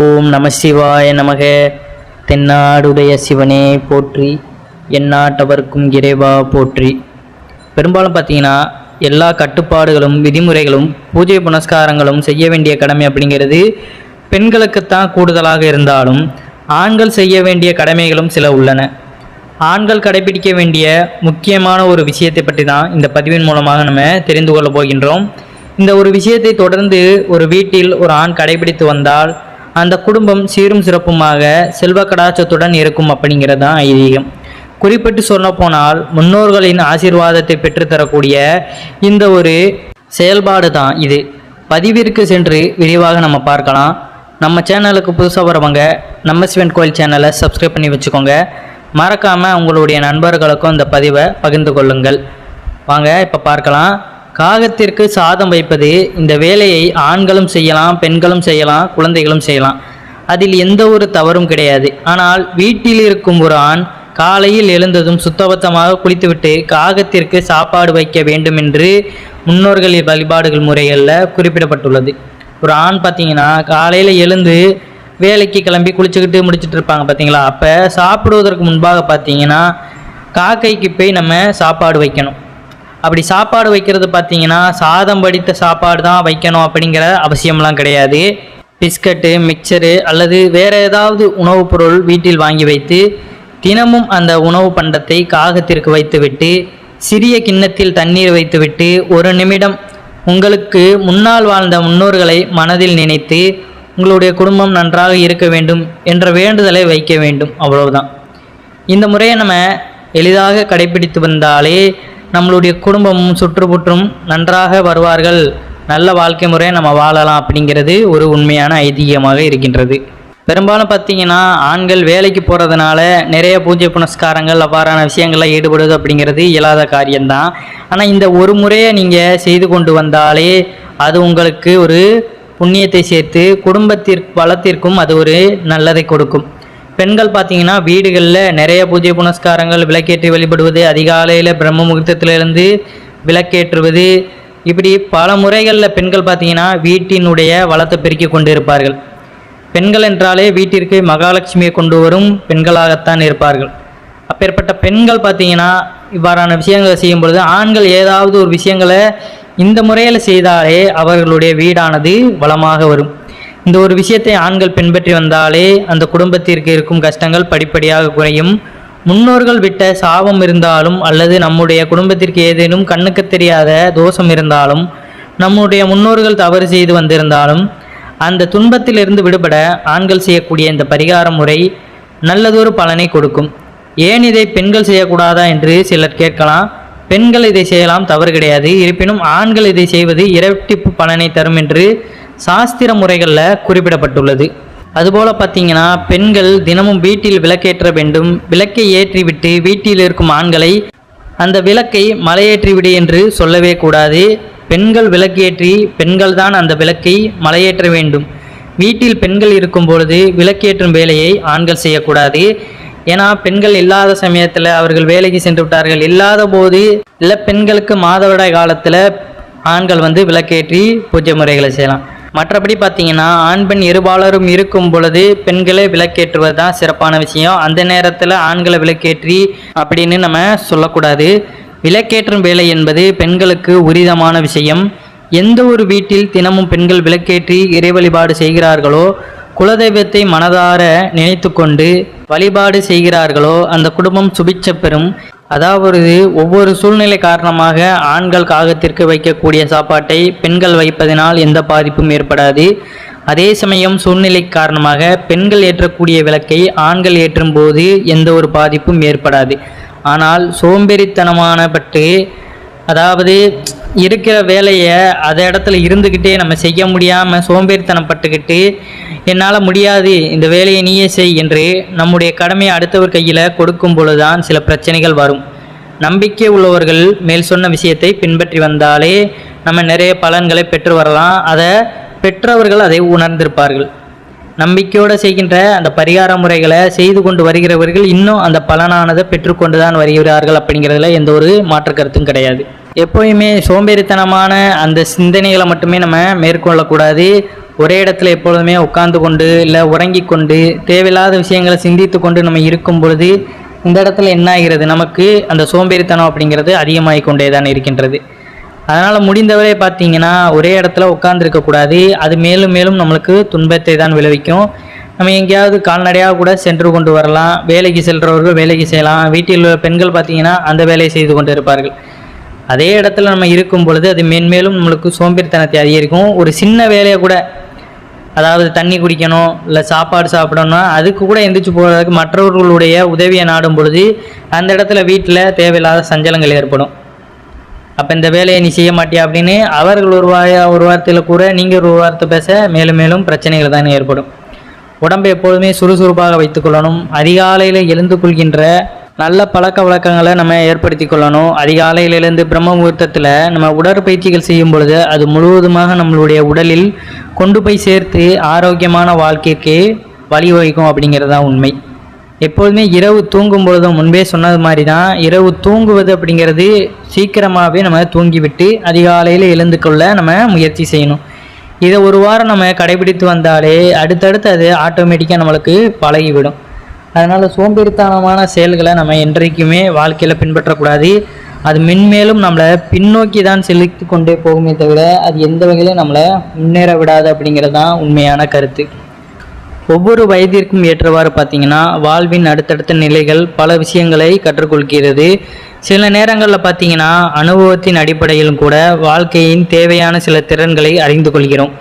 ஓம் நம சிவாய நமக. தென்னாடுடைய சிவனே போற்றி எந்நாட்டவர்க்கும் இறைவா போற்றி. பெரும்பாலும் பார்த்தீங்கன்னா எல்லா கட்டுப்பாடுகளும் விதிமுறைகளும் பூஜை புனஸ்காரங்களும் செய்ய வேண்டிய கடமை அப்படிங்கிறது பெண்களுக்குத்தான் கூடுதலாக இருந்தாலும் ஆண்கள் செய்ய வேண்டிய கடமைகளும் சில உள்ளன. ஆண்கள் கடைபிடிக்க வேண்டிய முக்கியமான ஒரு விஷயத்தை பற்றி தான் இந்த பதிவின் மூலமாக நம்ம தெரிந்து கொள்ளப் போகின்றோம். இந்த ஒரு விஷயத்தை தொடர்ந்து ஒரு வீட்டில் ஒரு ஆண் கடைபிடித்து வந்தால் அந்த குடும்பம் சீரும் சிறப்புமாக செல்வ கடாச்சத்துடன் இருக்கும் அப்படிங்கிறது தான் ஐதீகம். குறிப்பிட்டு சொல்லப்போனால் முன்னோர்களின் ஆசீர்வாதத்தை பெற்றுத்தரக்கூடிய இந்த ஒரு செயல்பாடு தான் இது. பதிவிற்கு சென்று விரிவாக நம்ம பார்க்கலாம். நம்ம சேனலுக்கு புதுசாக வரவங்க நம்ம சிவன் கோயில் சேனலை சப்ஸ்கிரைப் பண்ணி வச்சுக்கோங்க. மறக்காமல் உங்களுடைய நண்பர்களுக்கும் இந்த பதிவை பகிர்ந்து கொள்ளுங்கள். வாங்க இப்போ பார்க்கலாம். காகத்திற்கு சாதம் வைப்பது இந்த வேலையை ஆண்களும் செய்யலாம் பெண்களும் செய்யலாம் குழந்தைகளும் செய்யலாம். அதில் எந்த ஒரு தவறும் கிடையாது. ஆனால் வீட்டில் இருக்கும் ஒரு ஆண் காலையில் எழுந்ததும் சுத்தபத்தமாக குளித்துவிட்டு காகத்திற்கு சாப்பாடு வைக்க வேண்டும் என்று முன்னோர்களின் வழிபாடுகள் முறைகளில் குறிப்பிடப்பட்டுள்ளது. ஒரு ஆண் பார்த்தீங்கன்னா காலையில் எழுந்து வேலைக்கு கிளம்பி குளிச்சுக்கிட்டு முடிச்சிட்டு இருப்பாங்க பார்த்தீங்களா? அப்போ சாப்பிடுவதற்கு முன்பாக பார்த்தீங்கன்னா காக்கைக்கு போய் நம்ம சாப்பாடு வைக்கணும். அப்படி சாப்பாடு வைக்கிறது பார்த்தீங்கன்னா சாதம் வடித்த சாப்பாடு தான் வைக்கணும் அப்படிங்கிற அவசியம்லாம் கிடையாது. பிஸ்கட்டு மிக்சரு அல்லது வேறு ஏதாவது உணவுப் பொருள் வீட்டில் வாங்கி வைத்து தினமும் அந்த உணவு பண்டத்தை காகத்திற்கு வைத்துவிட்டு சிறிய கிண்ணத்தில் தண்ணீர் வைத்துவிட்டு ஒரு நிமிடம் உங்களுக்கு முன்னால் வாழ்ந்த முன்னோர்களை மனதில் நினைத்து உங்களுடைய குடும்பம் நன்றாக இருக்க வேண்டும் என்ற வேண்டுதலை வைக்க வேண்டும். அவ்வளவுதான். இந்த முறையை நம்ம எளிதாக கடைபிடித்து வந்தாலே நம்மளுடைய குடும்பமும் சுற்றுப்புற்றும் நன்றாக வருவார்கள். நல்ல வாழ்க்கை முறையை நம்ம வாழலாம் அப்படிங்கிறது ஒரு உண்மையான ஐதீகமாக இருக்கின்றது. பெரும்பாலும் பார்த்தீங்கன்னா ஆண்கள் வேலைக்கு போகிறதுனால நிறைய பூஜை புனஸ்காரங்கள் அவ்வாறான விஷயங்களில் ஈடுபடுவது அப்படிங்கிறது இயலாத காரியம்தான். ஆனால் இந்த ஒரு முறையை நீங்கள் செய்து கொண்டு வந்தாலே அது உங்களுக்கு ஒரு புண்ணியத்தை சேர்த்து குடும்பத்திற்கு வளத்திற்கும் அது ஒரு நல்லதை கொடுக்கும். பெண்கள் பார்த்தீங்கன்னா வீடுகளில் நிறைய பூஜை புனஸ்காரங்கள் விளக்கேற்றி வழிபடுவது அதிகாலையில் பிரம்ம முகூர்த்தத்திலிருந்து விளக்கேற்றுவது. இப்படி பல முறைகளில் பெண்கள் பார்த்தீங்கன்னா வீட்டினுடைய வளத்தை பெருக்கி கொண்டு இருப்பார்கள் பெண்கள் என்றாலே வீட்டிற்கு மகாலட்சுமியை கொண்டு வரும் பெண்களாகத்தான் இருப்பார்கள். அப்பேற்பட்ட பெண்கள் பார்த்தீங்கன்னா இவ்வாறான விஷயங்களை செய்யும் பொழுது ஆண்கள் ஏதாவது ஒரு விஷயங்களை இந்த முறையில் செய்தாலே அவர்களுடைய வீடானது வளமாக வரும். இந்த ஒரு விஷயத்தை ஆண்கள் பின்பற்றி வந்தாலே அந்த குடும்பத்திற்கு இருக்கும் கஷ்டங்கள் படிப்படியாக குறையும். முன்னோர்கள் விட்ட சாபம் இருந்தாலும் அல்லது நம்முடைய குடும்பத்திற்கு ஏதேனும் கண்ணுக்கு தெரியாத தோஷம் இருந்தாலும் நம்முடைய முன்னோர்கள் தவறு செய்து வந்திருந்தாலும் அந்த துன்பத்திலிருந்து விடுபட ஆண்கள் செய்யக்கூடிய இந்த பரிகார முறை நல்லதொரு பலனை கொடுக்கும். ஏன் இதை பெண்கள் செய்யக்கூடாதா என்று சிலர் கேட்கலாம். பெண்கள் இதை செய்யலாம் தவறு கிடையாது. இருப்பினும் ஆண்கள் இதை செய்வது இரட்டிப்பு பலனை தரும் என்று சாஸ்திர முறைகளில் குறிப்பிடப்பட்டுள்ளது. அதுபோல் பார்த்தீங்கன்னா பெண்கள் தினமும் வீட்டில் விளக்கேற்ற வேண்டும். விளக்கை ஏற்றிவிட்டு வீட்டில் இருக்கும் ஆண்களை அந்த விளக்கை மலையேற்றிவிடு என்று சொல்லவே கூடாது. பெண்கள் விளக்கேற்றி பெண்கள் தான் அந்த விளக்கை மலையேற்ற வேண்டும். வீட்டில் பெண்கள் இருக்கும் பொழுது விளக்கேற்றும் வேலையை ஆண்கள் செய்யக்கூடாது. ஏன்னா பெண்கள் இல்லாத சமயத்தில் அவர்கள் வேலைக்கு சென்று விட்டார்கள். இல்லாத போது இல்லை பெண்களுக்கு மாதவிடாய் காலத்தில் ஆண்கள் வந்து விளக்கேற்றி பூஜை முறைகளை செய்யலாம். மற்றபடி பார்த்தீங்கன்னா ஆண் பெண் இருபாலரும் இருக்கும் பொழுது பெண்களை விளக்கேற்றுவது தான் சிறப்பான விஷயம். அந்த நேரத்தில் ஆண்களை விளக்கேற்றி அப்படின்னு நம்ம சொல்லக்கூடாது. விளக்கேற்றும் வேலை என்பது பெண்களுக்கு உரிதமான விஷயம். எந்த ஒரு வீட்டில் தினமும் பெண்கள் விளக்கேற்றி இறை வழிபாடு செய்கிறார்களோ குலதெய்வத்தை மனதார நினைத்து கொண்டு வழிபாடு செய்கிறார்களோ அந்த குடும்பம் சுபிச்ச பெறும். அதாவது ஒவ்வொரு சூழ்நிலை காரணமாக ஆண்கள் காகத்திற்கு வைக்கக்கூடிய சாப்பாட்டை பெண்கள் வைப்பதனால் எந்த பாதிப்பும் ஏற்படாது. அதே சமயம் சூழ்நிலை காரணமாக பெண்கள் ஏற்றக்கூடிய விளக்கை ஆண்கள் ஏற்றும் போது எந்த ஒரு பாதிப்பும் ஏற்படாது. ஆனால் சோம்பேறித்தனமான பட்டு அதாவது இருக்கிற வேலையை அதை இடத்துல இருந்துக்கிட்டே நம்ம செய்ய முடியாமல் சோம்பேறித்தனப்பட்டுக்கிட்டு என்னால் முடியாது இந்த வேலையை நீயே செய் என்று நம்முடைய கடமையை அடுத்தவர் கையில் கொடுக்கும் பொழுதுதான் சில பிரச்சனைகள் வரும். நம்பிக்கை உள்ளவர்கள் மேல் சொன்ன விஷயத்தை பின்பற்றி வந்தாலே நம்ம நிறைய பலன்களை பெற்று வரலாம். அதை பெற்றவர்கள் அதை உணர்ந்திருப்பார்கள். நம்பிக்கையோடு செய்கின்ற அந்த பரிகார முறைகளை செய்து கொண்டு வருகிறவர்கள் இன்னும் அந்த பலனானதை பெற்றுக்கொண்டு தான் வருகிறார்கள் அப்படிங்கிறதுல எந்த ஒரு மாற்று கருத்தும் கிடையாது. எப்போயுமே சோம்பேறித்தனமான அந்த சிந்தனைகளை மட்டுமே நம்ம மேற்கொள்ளக்கூடாது. ஒரே இடத்துல எப்பொழுதுமே உட்கார்ந்து கொண்டு இல்லை உறங்கி கொண்டு தேவையில்லாத விஷயங்களை சிந்தித்து கொண்டு நம்ம இருக்கும் பொழுது இந்த இடத்துல என்ன ஆகிறது? நமக்கு அந்த சோம்பேறித்தனம் அப்படிங்கிறது அதிகமாகிக் கொண்டே தான் இருக்கின்றது. அதனால் முடிந்தவரை பார்த்தீங்கன்னா ஒரே இடத்துல உட்காந்துருக்கக்கூடாது அது மேலும் மேலும் நம்மளுக்கு துன்பத்தை தான் விளைவிக்கும். நம்ம எங்கேயாவது கால்நடையாக கூட சென்று கொண்டு வரலாம். வேலைக்கு செல்கிறவர்கள் வேலைக்கு செய்யலாம். வீட்டில் உள்ள பெண்கள் பார்த்தீங்கன்னா அந்த வேலையை செய்து கொண்டு இருப்பார்கள். அதே இடத்துல நம்ம இருக்கும் பொழுது அது மேன்மேலும் நம்மளுக்கு சோம்பேறித்தனத்தை அதிகரிக்கும். ஒரு சின்ன வேலையை கூட அதாவது தண்ணி குடிக்கணும் இல்லை சாப்பாடு சாப்பிடணும் அதுக்கு கூட எந்திரிச்சு போகிறதுக்கு மற்றவர்களுடைய உதவியை நாடும் பொழுது அந்த இடத்துல வீட்டில் தேவையில்லாத சஞ்சலங்கள் ஏற்படும். அப்போ இந்த வேலையை நீ செய்ய மாட்டியா அப்படின்னு அவர்கள் ஒரு வாய ஒரு வார்த்தையில் கூட நீங்கள் ஒரு வார்த்தை பேச மேலும் மேலும் பிரச்சனைகள் தான் ஏற்படும். உடம்பை எப்பொழுதுமே சுறுசுறுப்பாக வைத்துக்கொள்ளணும் அதிகாலையில் எழுந்து கொள்கின்ற நல்ல பழக்க வழக்கங்களை நம்ம ஏற்படுத்தி கொள்ளணும். அதிகாலையில் எழுந்து பிரம்ம முகூர்த்தத்தில் நம்ம உடற்பயிற்சிகள் செய்யும் பொழுது அது முழுவதுமாக நம்மளுடைய உடலில் கொண்டு போய் சேர்த்து ஆரோக்கியமான வாழ்க்கைக்கு வழிவகுக்கும் அப்படிங்கிறது தான் உண்மை. எப்பொழுதுமே இரவு தூங்கும் பொழுதும் முன்பே சொன்னது மாதிரி தான் இரவு தூங்குவது அப்படிங்கிறது சீக்கிரமாகவே நம்ம தூங்கிவிட்டு அதிகாலையில் எழுந்து கொள்ள நம்ம முயற்சி செய்யணும். இதை ஒரு வாரம் நம்ம கடைபிடித்து வந்தாலே அடுத்தடுத்து அது ஆட்டோமேட்டிக்காக நம்மளுக்கு பழகிவிடும். அதனால் சோம்பேறித்தனமான செயல்களை நம்ம என்றைக்குமே வாழ்க்கையில் பின்பற்றக்கூடாது. அது மென்மேலும் நம்மளை பின்னோக்கி தான் செலுத்தி கொண்டே போகுமே தவிர அது எந்த வகையிலும் நம்மளை முன்னேற விடாது அப்படிங்கிறது தான் உண்மையான கருத்து. ஒவ்வொரு வயதிற்கும் ஏற்றவாறு பார்த்தீங்கன்னா வாழ்வின் அடுத்தடுத்த நிலைகள் பல விஷயங்களை கற்றுக்கொள்கிறது. சில நேரங்களில் பார்த்தீங்கன்னா அனுபவத்தின் அடிப்படையிலும் கூட வாழ்க்கையின் தேவையான சில திறன்களை அறிந்து கொள்கிறோம்.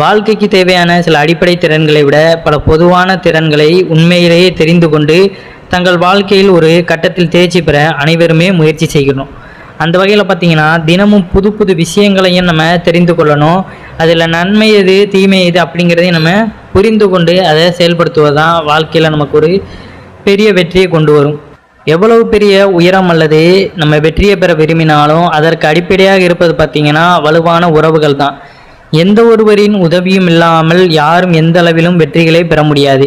வாழ்க்கைக்கு தேவையான சில அடிப்படை திறன்களை விட பல பொதுவான திறன்களை உண்மையிலேயே தெரிந்து கொண்டு தங்கள் வாழ்க்கையில் ஒரு கட்டத்தில் தேர்ச்சி பெற அனைவருமே முயற்சி செய்கிறோம் அந்த வகையில் பார்த்தீங்கன்னா தினமும் புது புது விஷயங்களையும் நம்ம தெரிந்து கொள்ளணும். அதில் நன்மை எது தீமை எது அப்படிங்கிறதையும் நம்ம புரிந்து கொண்டு அதை செயல்படுத்துவது தான் வாழ்க்கையில் நமக்கு ஒரு பெரிய வெற்றியை கொண்டு வரும். எவ்வளவு பெரிய உயரம் அல்லது நம்ம வெற்றியை பெற விரும்பினாலும் அதற்கு அடிப்படையாக இருப்பது பார்த்திங்கன்னா வலுவான உறவுகள் தான் எந்த ஒருவரின் உதவியும் இல்லாமல் யாரும் எந்த அளவிலும் வெற்றிகளை பெற முடியாது.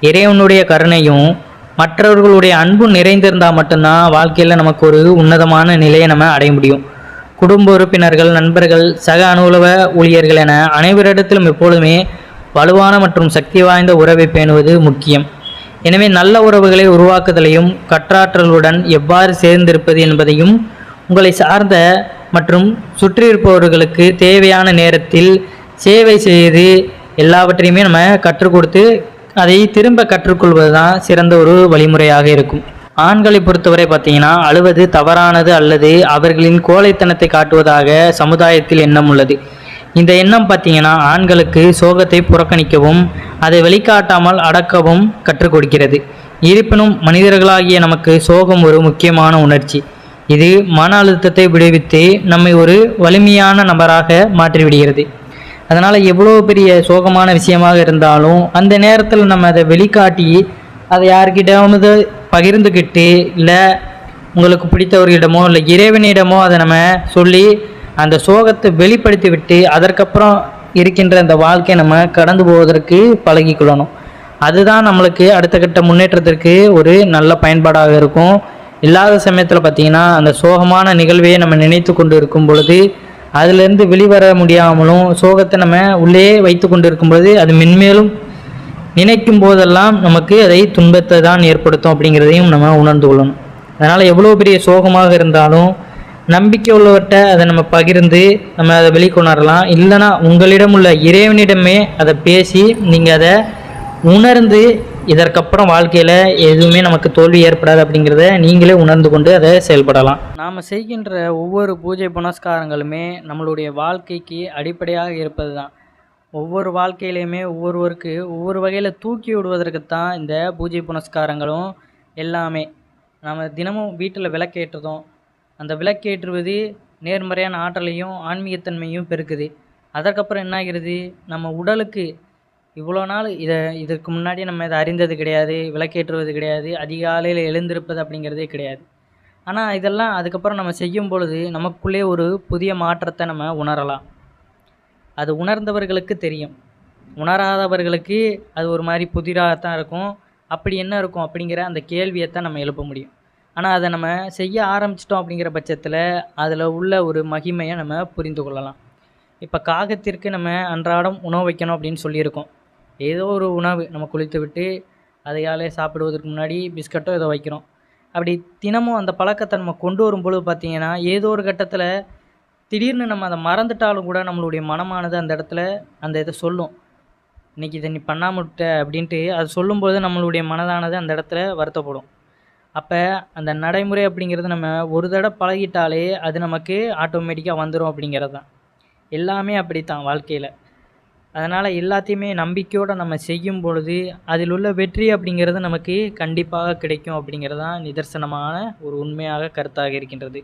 இறைவனுடைய கருணையும் மற்றவர்களுடைய அன்பு நிறைந்திருந்தால் மட்டும்தான் வாழ்க்கையில் நமக்கு ஒரு உன்னதமான நிலையை நம்ம அடைய முடியும். குடும்ப உறுப்பினர்கள் நண்பர்கள் சக அலுவலக ஊழியர்கள் என அனைவரிடத்திலும் எப்பொழுதுமே வலுவான மற்றும் சக்தி வாய்ந்த உறவை பேணுவது முக்கியம். எனவே நல்ல உறவுகளை உருவாக்குதலையும் கற்றாற்றலுடன் எவ்வாறு சேர்ந்திருப்பது என்பதையும் உங்களை சார்ந்த மற்றும் சுற்றியிருப்பவர்களுக்கு தேவையான நேரத்தில் சேவை செய்து எல்லாவற்றையுமே நம்ம கற்றுக் கொடுத்து அதை திரும்ப கற்றுக்கொள்வது தான் சிறந்த ஒரு வழிமுறையாக இருக்கும். ஆண்களை பொறுத்தவரை பார்த்தீங்கன்னா அழுவது தவறானது அல்லது அவர்களின் கோழைத்தனத்தை காட்டுவதாக சமுதாயத்தில் எண்ணம் உள்ளது. இந்த எண்ணம் பார்த்தீங்கன்னா ஆண்களுக்கு சோகத்தை புறக்கணிக்கவும் அதை வெளிக்காட்டாமல் அடக்கவும் கற்றுக் கொடுக்கிறது. இருப்பினும் மனிதர்களாகிய நமக்கு சோகம் ஒரு முக்கியமான உணர்ச்சி. இது மன அழுத்தத்தை விடுவித்து நம்மை ஒரு வலிமையான நபராக மாற்றிவிடுகிறது. அதனால் எவ்வளோ பெரிய சோகமான விஷயமாக இருந்தாலும் அந்த நேரத்தில் நம்ம அதை வெளிக்காட்டி அதை யார்கிட்டயாவது பகிர்ந்துக்கிட்டு இல்லை உங்களுக்கு பிடித்தவர்களிடமோ இல்லை இறைவனிடமோ அதை நம்ம சொல்லி அந்த சோகத்தை வெளிப்படுத்தி விட்டு அதற்கப்புறம் இருக்கின்ற அந்த வாழ்க்கையை நம்ம கடந்து போவதற்கு பழகிக்கொள்ளணும். அதுதான் நம்மளுக்கு அடுத்த கட்ட முன்னேற்றத்திற்கு ஒரு நல்ல பயன்பாடாக இருக்கும். இல்லாத சமயத்தில் பார்த்தீங்கன்னா அந்த சோகமான நிகழ்வையே நம்ம நினைத்து கொண்டு இருக்கும் பொழுது அதுலேருந்து வெளிவர முடியாமலும் சோகத்தை நம்ம உள்ளே வைத்து கொண்டு இருக்கும் பொழுது அது மென்மேலும் நினைக்கும் போதெல்லாம் நமக்கு அதை துன்பத்தை தான் ஏற்படுத்தும் அப்படிங்கிறதையும் நம்ம உணர்ந்து கொள்ளணும். அதனால் எவ்வளோ பெரிய சோகமாக இருந்தாலும் நம்பிக்கை உள்ளவர்கிட்ட அதை நம்ம பகிர்ந்து நம்ம அதை வெளிக்கொணரலாம். இல்லைன்னா உங்களிடம் உள்ள இறைவனிடமே அதை பேசி நீங்கள் அதை உணர்ந்து இதற்கப்புறம் வாழ்க்கையில் எதுவுமே நமக்கு தோல்வி ஏற்படாது அப்படிங்கிறத நீங்களே உணர்ந்து கொண்டு அதை செயல்படலாம். நாம் செய்கின்ற ஒவ்வொரு பூஜை புனஸ்காரங்களுமே நம்மளுடைய வாழ்க்கைக்கு அடிப்படையாக இருப்பது தான் ஒவ்வொரு வாழ்க்கையிலையுமே ஒவ்வொருவருக்கு ஒவ்வொரு வகையில் தூக்கி விடுவதற்கு தான் இந்த பூஜை புனஸ்காரங்களும் எல்லாமே. நம்ம தினமும் வீட்டில் விளக்கேற்றுறதும் அந்த விளக்கேற்றுவது நேர்மறையான ஆற்றலையும் ஆன்மீகத்தன்மையும் பெருக்குது. அதற்கப்புறம் என்ன ஆகிறது நம்ம உடலுக்கு இவ்வளோ நாள் இதை இதற்கு முன்னாடி நம்ம இதை அறிந்தது கிடையாது விளக்கேற்றுவது கிடையாது அதிகாலையில் எழுந்திருப்பது அப்படிங்கிறதே கிடையாது. ஆனால் இதெல்லாம் அதுக்கப்புறம் நம்ம செய்யும் பொழுது நமக்குள்ளே ஒரு புதிய மாற்றத்தை நம்ம உணரலாம். அது உணர்ந்தவர்களுக்கு தெரியும். உணராதவர்களுக்கு அது ஒரு மாதிரி புதிராக தான் இருக்கும். அப்படி என்ன இருக்கும் அப்படிங்கிற அந்த கேள்வியை தான் நம்ம எழுப்ப முடியும். ஆனால் அதை நம்ம செய்ய ஆரம்பிச்சிட்டோம் அப்படிங்கிற பட்சத்தில் அதில் உள்ள ஒரு மகிமையை நம்ம புரிந்து கொள்ளலாம். இப்போ காகத்திற்கு நம்ம அன்றாடம் உணவு வைக்கணும் அப்படின்னு சொல்லியிருக்கோம். ஏதோ ஒரு உணவு நம்ம குளித்து விட்டு அதையாலே சாப்பிடுவதற்கு முன்னாடி பிஸ்கட்டோ ஏதோ வைக்கிறோம். அப்படி தினமும் அந்த பழக்கத்தை நம்ம கொண்டு வரும் பொழுது பார்த்தீங்கன்னா ஏதோ ஒரு கட்டத்தில் திடீர்னு நம்ம அதை மறந்துட்டாலும் கூட நம்மளுடைய மனமானது அந்த இடத்துல அந்த இதை சொல்லும். இன்றைக்கி இதை நீ பண்ணாம விட்ட அப்படின்ட்டு அது சொல்லும்போது நம்மளுடைய மனதானது அந்த இடத்துல வருத்தப்படும். அப்போ அந்த நடைமுறை அப்படிங்கிறது நம்ம ஒரு தடவை பழகிட்டாலே அது நமக்கு ஆட்டோமேட்டிக்காக வந்துடும் அப்படிங்கிறது தான். எல்லாமே அப்படித்தான் வாழ்க்கையில். அதனால் எல்லாத்தையுமே நம்பிக்கையோடு நம்ம செய்யும் பொழுது அதில் உள்ள வெற்றி அப்படிங்கிறது நமக்கு கண்டிப்பாக கிடைக்கும் அப்படிங்கிறது தான் நிதர்சனமான ஒரு உண்மையாக கருத்தாக இருக்கின்றது.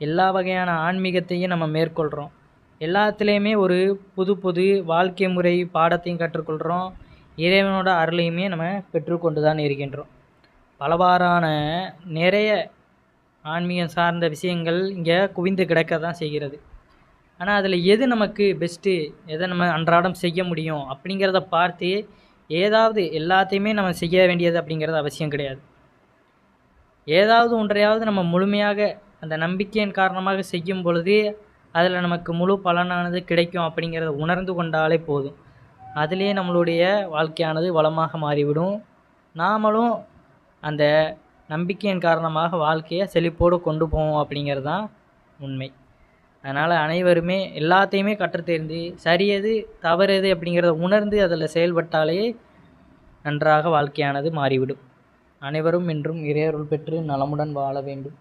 எல்லா வகையான ஆன்மீகத்தையும் நம்ம மேற்கொள்கிறோம் எல்லாத்துலேயுமே ஒரு புது புது வாழ்க்கை முறை பாடத்தையும் கற்றுக்கொள்கிறோம் இறைவனோட அருளையுமே நம்ம பெற்றுக்கொண்டு தான் இருக்கின்றோம். பலவாறான நிறைய ஆன்மீகம் சார்ந்த விஷயங்கள் இங்கே குவிந்து கிடக்க தான் செய்கிறது. ஆனால் அதில் எது நமக்கு பெஸ்ட்டு எதை நம்ம அன்றாடம் செய்ய முடியும் அப்படிங்கிறத பார்த்து ஏதாவது எல்லாத்தையுமே நம்ம செய்ய வேண்டியது அப்படிங்கிறது அவசியம் கிடையாது. ஏதாவது ஒன்றையாவது நம்ம முழுமையாக அந்த நம்பிக்கையின் காரணமாக செய்யும் பொழுது அதில் நமக்கு முழு பலனானது கிடைக்கும் அப்படிங்கிறத உணர்ந்து கொண்டாலே போதும். அதிலே நம்மளுடைய வாழ்க்கையானது வளமாக மாறிவிடும். நாமளும் அந்த நம்பிக்கையின் காரணமாக வாழ்க்கையை செழிப்போடு கொண்டு போவோம் அப்படிங்கிறது தான் உண்மை. அதனால் அனைவருமே எல்லாத்தையுமே கற்றுத் தெரிந்து சரியது தவறு எது அப்படிங்கிறத உணர்ந்து அதில் செயல்பட்டாலே நன்றாக வாழ்க்கையானது மாறிவிடும். அனைவரும் என்றும் இறையருள் பெற்று நலமுடன் வாழ வேண்டும்.